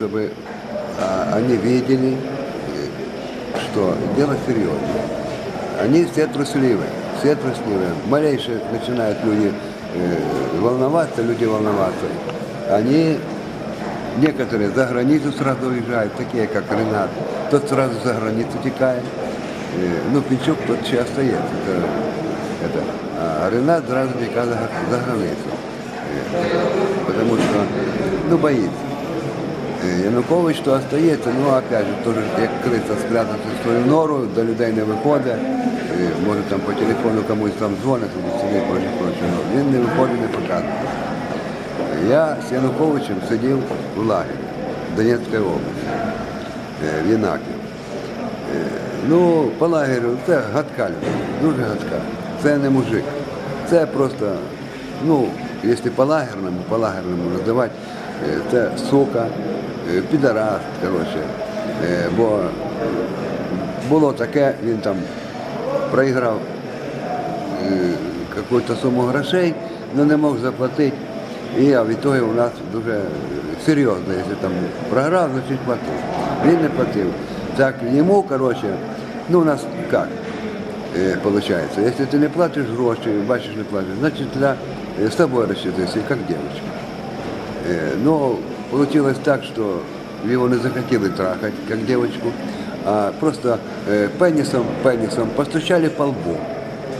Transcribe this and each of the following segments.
чтобы а, они видели, что дело серьезное. Они все трусливые, все трусливые. Малейшие начинают люди э, волноваться, люди волноваться. Они, некоторые за границу сразу уезжают, такие как Ренат. Тот сразу за границу текает. Э, ну, Пинчук тот еще остается. Это, это. А Ренат сразу текает за, за границу. Э, потому что, ну, боится. Е, Янукович то остається, ну опять же, теж як криса спрятати в свою нору, до людей не виходить, Е, може там по телефону комусь там дзвонить, туди сидить, проче, проче. Ну, Він не виходить, не показує. Я з Януковичем сидів в лагері Донецької області, е, в Єнакі. Е, Ну, по лагерю це гадка людина, дуже гадка. Це не мужик. Це просто, ну, якщо по лагерному, по лагерному е, це сука, е, підарас, коротше. Е, Бо було таке, він там проіграв е, якусь суму грошей, але не мог заплатити. І а від у нас дуже серйозно, якщо там програв, значить платив. Він не платив. Так йому, коротше, ну у нас як е, получается, якщо ти не платиш гроші, бачиш, не платиш, значить е, з тобою розчитися, як дівчинка. Э, Но получилось так, что его не захотели трахать, как девочку, а просто э, пенисом, пенисом постучали по лбу.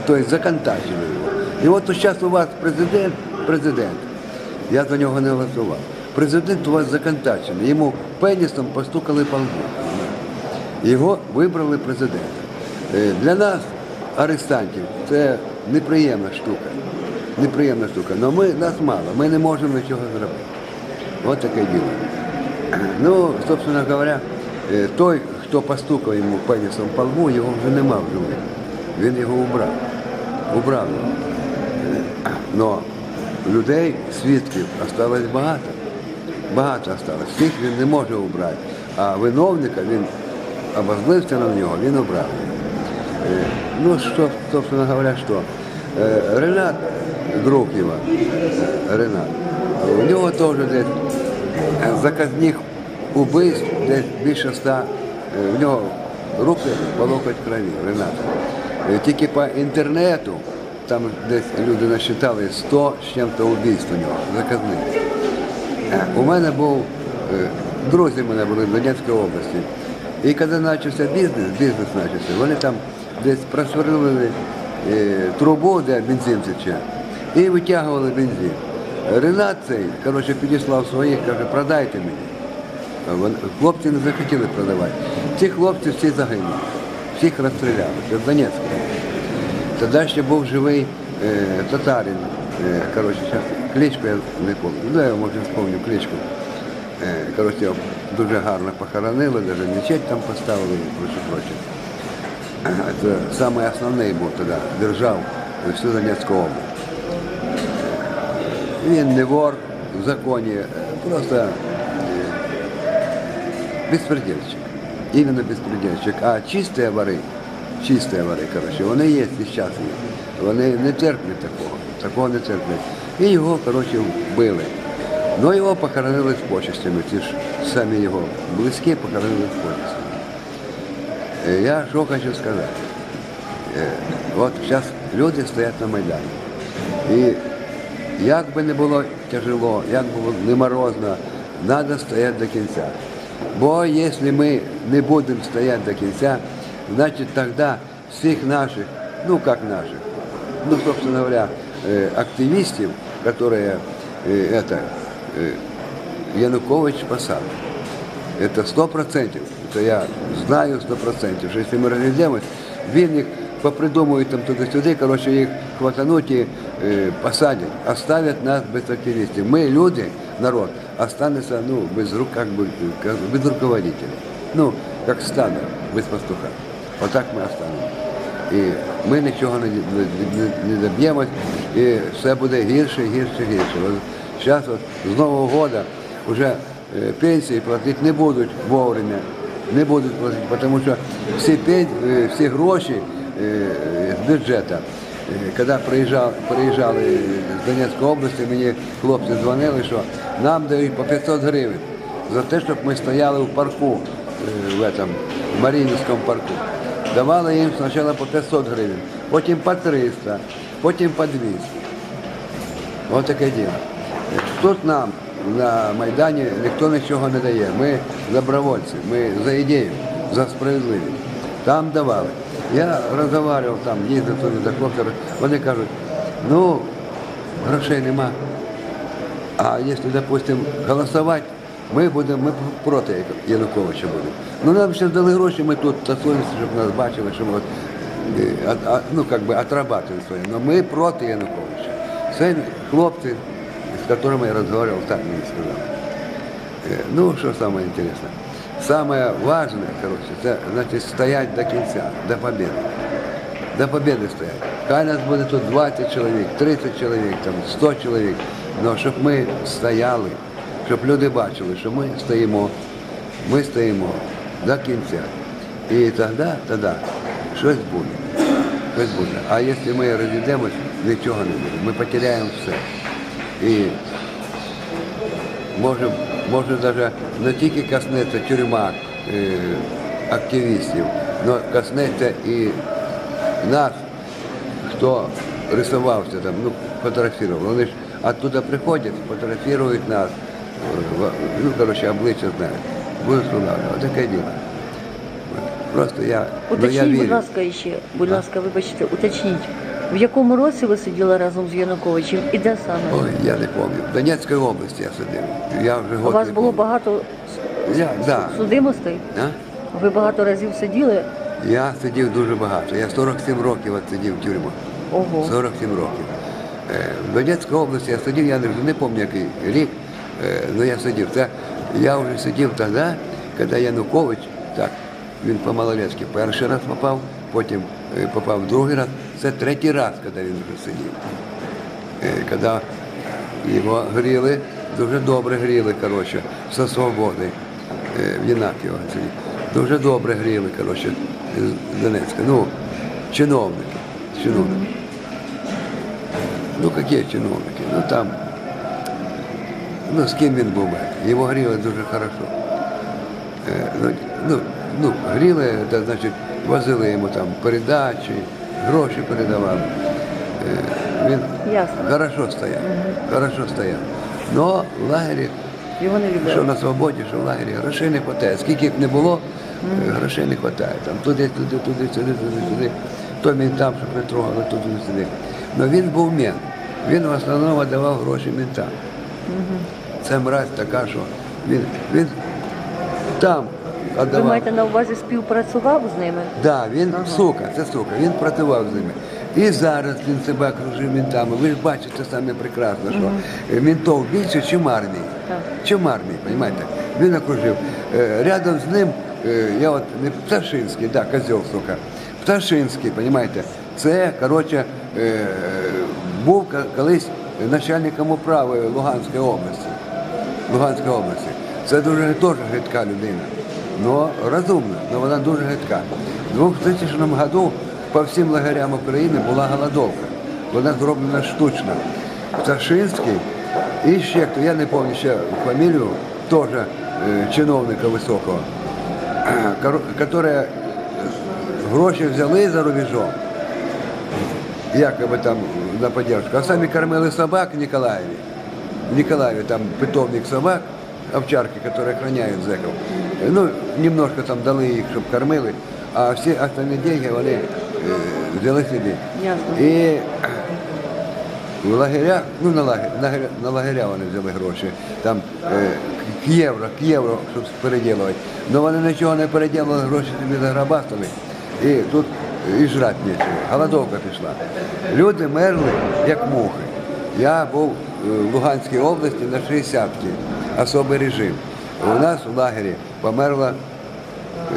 То есть законтачили его. И вот сейчас у вас президент, президент, я за нього не голосував. Президент у вас законтачений. Йому пенісом постукали по лбу. Його вибрали президентом. Е, Для нас, арестантів, це неприємна штука. Неприємна штука. Але ми, нас мало, ми не можемо нічого зробити. Ось таке діло. Ну, собственно говоря, е, той, хто постукав йому пенісом по лбу, його вже нема в живих. Він його убрав. Убрав його. Но людей, свідків, осталось багато. Багато осталось. Всіх він не може убрати. А виновника він обозлився на нього, він обрав. Е, Ну, що, собственно говоря, що? Е, Ренат, друг Ренат, у нього теж десь заказних убивств, десь більше ста, е, в нього руки по локоть крові, Рената. Е, Тільки по інтернету, там десь люди насчитали 100 з чим-то убійств у нього, заказних. Е, У мене був, е, друзі мене були в Донецькій області. І коли почався бізнес, бізнес почався, вони там десь просверлили е, трубу, де бензин тече, і витягували бензин. Ренат цей, коротше, підіслав своїх, каже, продайте мені. Хлопці не захотіли продавати. Ці хлопці всі загинули, всіх розстріляли. Це в Донецьку. Тоді ще був живий е, татарин. Е, коротше, зараз кличку я не пам'ятаю. Ну, я може спомню кличку. Е, коротше, його дуже гарно похоронили, навіть мечеть там поставили і проче. Е, Це основний був тоді, держав всю Донецьку область. Він не вор в законі, е, просто е, беспредельщик. Именно беспредельщик. А чисті вори, чисті вори, коротше, вони є і зараз. Вони не терплять такого, такого не терплять. І його, коротше, вбили. Ну його похоронили з почестями, ті ж самі його близькі похоронили з почестями. Е, Я що хочу сказати. От зараз люди стоять на Майдані. І як би не було тяжело, як би було не морозно, треба стояти до кінця. Бо якщо ми не будемо стояти до кінця, значить тоді всіх наших, ну як наших, ну, собственно говоря, э, активистов, которые э, это, э, Янукович посадил. Это сто процентов. Это я знаю сто процентов, що якщо ми розійдемось, він їх попридумують там туди-сюди, коротше, їх хватануть і е, посадять, оставять нас без активістів. Ми, люди, народ, останемося ну, без рук, бы, как, без руководителя. Ну, як стадо, без пастуха. Отак ми останемося. І ми нічого не, не, не, доб'ємось, і все буде гірше, гірше, гірше. Зараз от, з Нового року вже е, пенсії платити не будуть вовремя, не будуть платити, тому що всі, пен- е, всі гроші бюджету, е, коли приїжджали, приїжджали з Донецької області, мені хлопці дзвонили, що нам дають по 500 гривень. за те, щоб ми стояли в парку, е, в этом, в Маріїнському парку. Давали їм спочатку по 500 гривень, потім по 300, потім по 200. Ось таке діло. Тут нам на Майдані ніхто нічого не дає. Ми добровольці, ми за ідею, за справедливість. Там давали. Я розмовляв там, їздив туди до хлопців, вони кажуть, ну, грошей нема. А якщо, допустим, голосувати, ми будемо, ми проти Януковича будемо. Ну нам ще дали гроші, ми тут тасуємося, щоб нас бачили, що ми от, е, а- а- ну, как би, отрабатуємо своє. Но ми проти Януковича. Це хлопці, з якими я розмовляв, так мені сказали. Е, Ну, що саме? Саме важне, коротше, це значить стоять до кінця, до победы. До победы стоять. Хай нас буде тут 20 чоловік, 30 чоловік, там, 100 чоловік. Но щоб ми стояли, щоб люди бачили, що ми стоїмо, ми стоїмо до кінця. І тоді, тоді щось буде. Щось буде. А якщо ми розійдемось, нічого не буде. Ми потеряємо все. І може, може навіть не тільки коснеться тюрма е, активістів, але коснеться і нас, хто рисувався там, ну, фотографував. Вони ж оттуда приходять, фотографують нас, е, ну, коротше, обличчя знають. Будуть встановлювати. Таке діло. Просто я, ну, я Уточніть, будь ласка, ще, будь ласка, вибачте, уточніть, в якому році ви сиділи разом з Януковичем і де саме? Ой, я не пам'ятаю. В Донецькій області я сидів. Я вже У год вас не було багато Я, да. судимостей? А? Ви багато разів сиділи? Я сидів дуже багато. Я 47 років от сидів в тюрму. Ого. 47 років. Е, В Донецькій області я сидів, я не, не пам'ятаю який рік, але я сидів. Це, я вже сидів тоді, коли Янукович, так, він по малолетськи перший раз попав, потім е, попав другий раз. Це третій раз, коли він вже сидів. Е, Коли його гріли, дуже добре гріли, коротше, со свободи е, в Єнаківо. сидів. Дуже добре гріли, коротше, з Донецька. Ну, чиновники. чиновники. Ну, які чиновники? Ну там, ну з ким він був? Його гріли дуже хорошо. Е, ну, ну, ну, гріли, та, значить, возили йому там передачі, гроші передавали. Е, він Ясно. хорошо стояв, хорошо стояв. Но в лагері, Його не що на свободі, що в лагері, грошей не вистачає. Скільки б не було, е, грошей не вистачає. Там туди, туди, туди, сюди, туди, сюди. То він там, щоб не трогали, туди, сюди. Но він був мент. Він в основному давав гроші ментам. Це мразь така, що він, він там Ви маєте на увазі співпрацював з ними? Да, він сука, це сука, він працював з ними. І зараз він себе окружив ментами. Ви ж бачите самі прекрасно, що е, ментов більше, ніж армії. Так. Чим армії, розумієте? Він окружив. Е, Рядом з ним, е, я от не Пташинський, да, козел, сука. Пташинський, розумієте, це, коротше, е, був колись начальником управи Луганської області. Луганської області. Це дуже теж гидка людина. Ну, розумна, але вона дуже гидка. У 2000 году по всім лагерям України була голодовка. Вона зроблена штучно. Пташинський і ще хто, я не пам'ятаю ще фамілію, теж е, чиновника високого, який гроші взяли за рубежом якоби там на поддержку. А самі кормили собак в Николаеве. В Николаеве там питомник собак, овчарки, которые охраняют зэков. Ну, немножко там дали їх, щоб кормили, а всі остальні деньги вони е, взяли собі. Ясно. І в лагерях, ну на лагеря, на, лагеря- на лагеря вони взяли гроші, там е, к євро, к євро, щоб переділувати. Ну вони нічого не переділили, гроші собі заграбастали. І тут і жрати нічого. Голодовка пішла. Люди мерли, як мухи. Я був е, в Луганській області на 60-ті, особий режим. У нас в лагері померло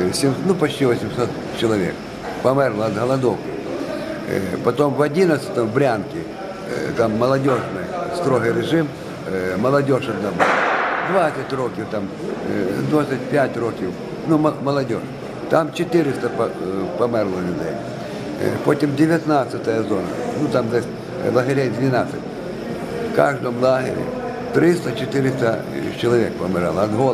е, сім- ну, почти 800 человек. Померло от голодовки. Е, Потім в 11 в Брянці, е, там молодіжний строгий режим, е, молодіж одна була. 20 років, там, е, 25 років, ну, м- молодіж. Там 400 по- е, померло людей. Е, Потім 19 зона, ну там десь е, лагерей 12. В кожному лагері 300-400 чоловік помирало від голоду.